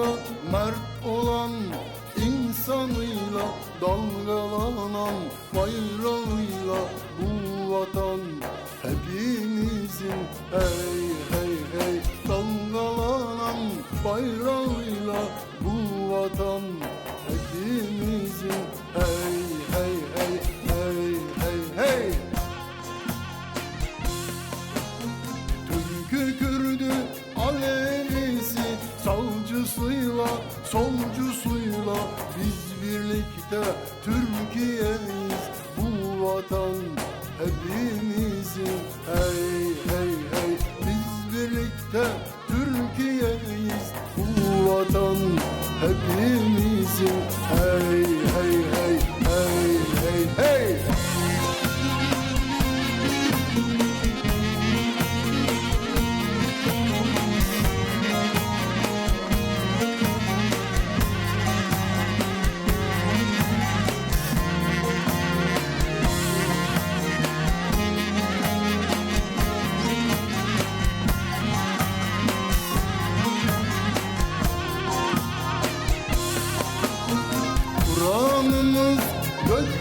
Batısıyla mert olan insanıyla dalgalanan bayrağıyla bu vatan hepimizin hey Savcısıyla solcusuyla Biz birlikte Türkiye'yiz. Bu vatan hepimizin Hey hey hey Biz birlikte Türkiye'yiz. Bu vatan hepimizin hey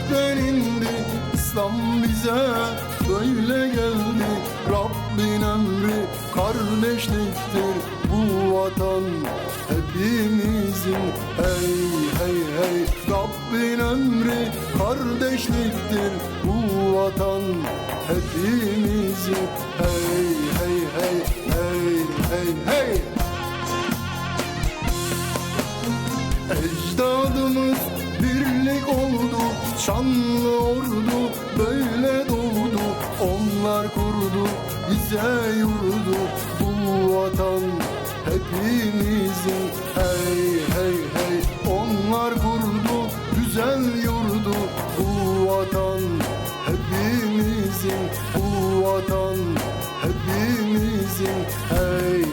gökten indi İslam bize böyle geldi. Rabbin emri kardeşliktir Bu vatan. Hepimizin Hey hey hey. Rabbin emri kardeşliktir Bu vatan. Hepimizin Hey hey hey hey hey hey. Ecdadımız Şanlı ordu böyle doğdu Onlar kurdu bize yurdu. Bu vatan hepimizin Hey hey hey Onlar kurdu güzel yurdu. Bu vatan hepimizin Bu vatan hepimizin Hey